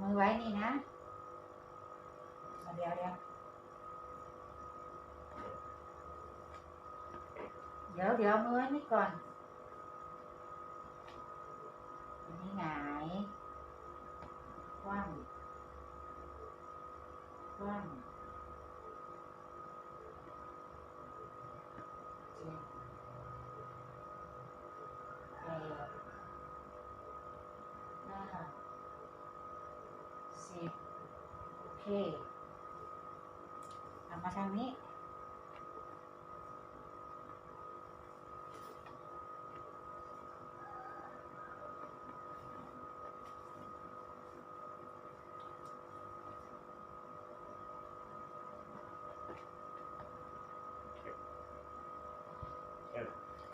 มือไว้นี่นะเดี๋ยวเดี๋ยวเดี๋ยวเดี๋ยวมือไว้นี่ก่อนนี่หงายคว่ำคว่ำ โอเคทำมาทางนี้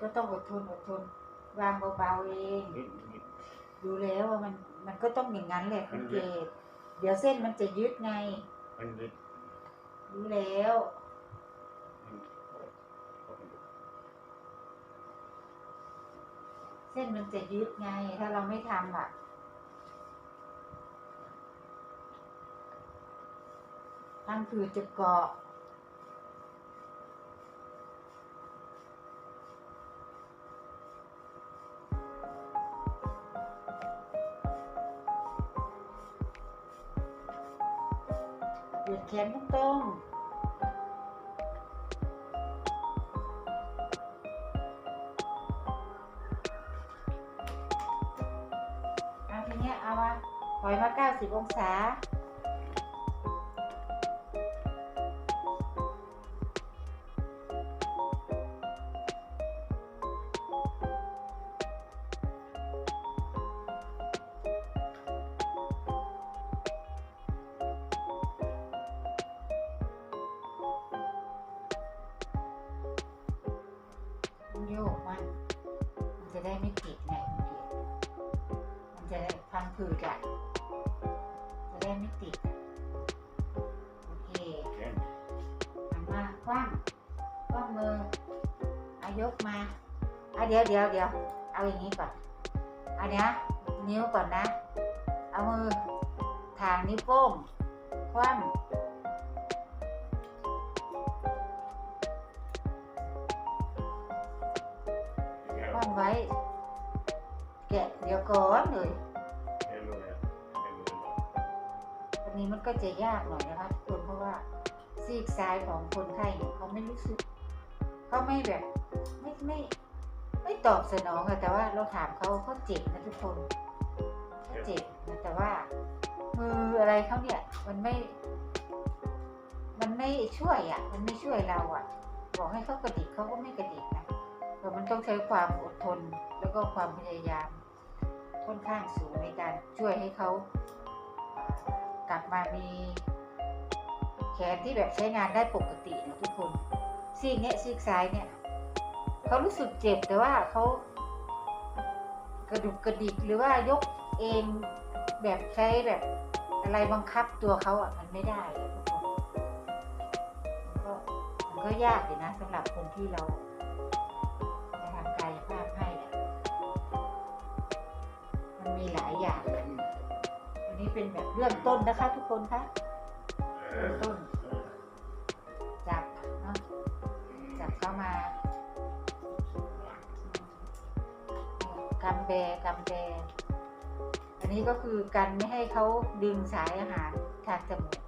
ก็ต้องอดทนอดทน วางเบาๆเอง ดูแล้วว่ามันมันก็ต้องอย่างนั้นแหละคุณเกด เดี๋ยวเส้นมันจะยึดไง มันยึดรู้แล้ว เส้นมันจะยึดไง ถ้าเราไม่ทำอะ ทำคือจะเกาะ เหยียดแขนตรงๆเอาทีเนี้ยเอามาปล่อยมา 90 องศา โยกมัน มันจะได้ไม่ติดไงคุณเกียมันจะได้พังผืดอะจะได้ไม่ติด โอเคหันมาคว่ำคว่ำมืออายกมาเอาเดี๋ยวเดี๋ยวเดี๋ยวเอาอย่างนี้ก่อนเอาเนี้ยนิ้วก่อนนะ เอามือทางนิ้วโป้งคว่ำ วางไว้ แกะเดี๋ยวก่อนเลยวันนี้มันก็จะยากหน่อยนะคะทุกคนเพราะว่าซีกซ้ายของคนไข้เนี่ยเขาไม่รู้สึกเขาไม่แบบไม่ไม่ไม่ตอบสนองอะแต่ว่าเราถามเขาเขาเจ็บนะทุกคนเขาเจ็บนะแต่ว่ามืออะไรเขาเนี่ย มันไม่ มันไม่ช่วยอะมันไม่ช่วยเราอะบอกให้เขากระดิกเขาก็ไม่กระดิกนะ แต่มันต้องใช้ความอดทนแล้วก็ความพยายามค่อนข้างสูงในการช่วยให้เขากลับมามีแขนที่แบบใช้งานได้ปกตินะทุกคนซีกเนี้ยซีกซ้ายเนี่ยเขารู้สึกเจ็บแต่ว่าเขากระดุกกระดิกหรือว่ายกเองแบบใช้แบบอะไรบังคับตัวเขาอะมันไม่ได้ทุกคนมันก็มันก็ยากเลยนะสำหรับคนที่เรา เป็นแบบเริ่มต้นนะคะ ทุกคนคะเริ่มต้น จับเนาะจับเข้ามากำแบกำแบอันนี้ก็คือกันไม่ให้เขาดึงสายอาหารทางจมูก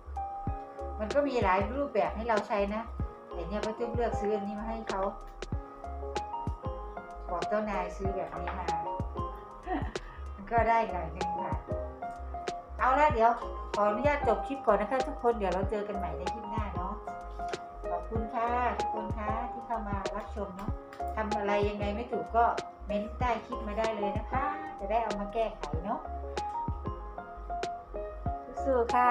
มันก็มีหลายรูปแบบให้เราใช้นะแต่เนี่ยป้าจุ๊บเลือกซื้ออันนี้มาให้เขาบอกเจ้านายซื้อแบบนี้มา มันก็ได้หน่อยนึงค่ะ เอาละเดี๋ยวขออนุญาตจบคลิปก่อนนะคะ ทุกคนเดี๋ยวเราเจอกันใหม่ในคลิปหน้าเนาะขอบคุณค่ะทุกคนค่ะที่เข้ามารับชมเนาะทำอะไรยังไงไม่ถูกก็เม้นใต้คลิปมาได้เลยนะคะ จะได้เอามาแก้ไขเนาะสู้ๆค่ะ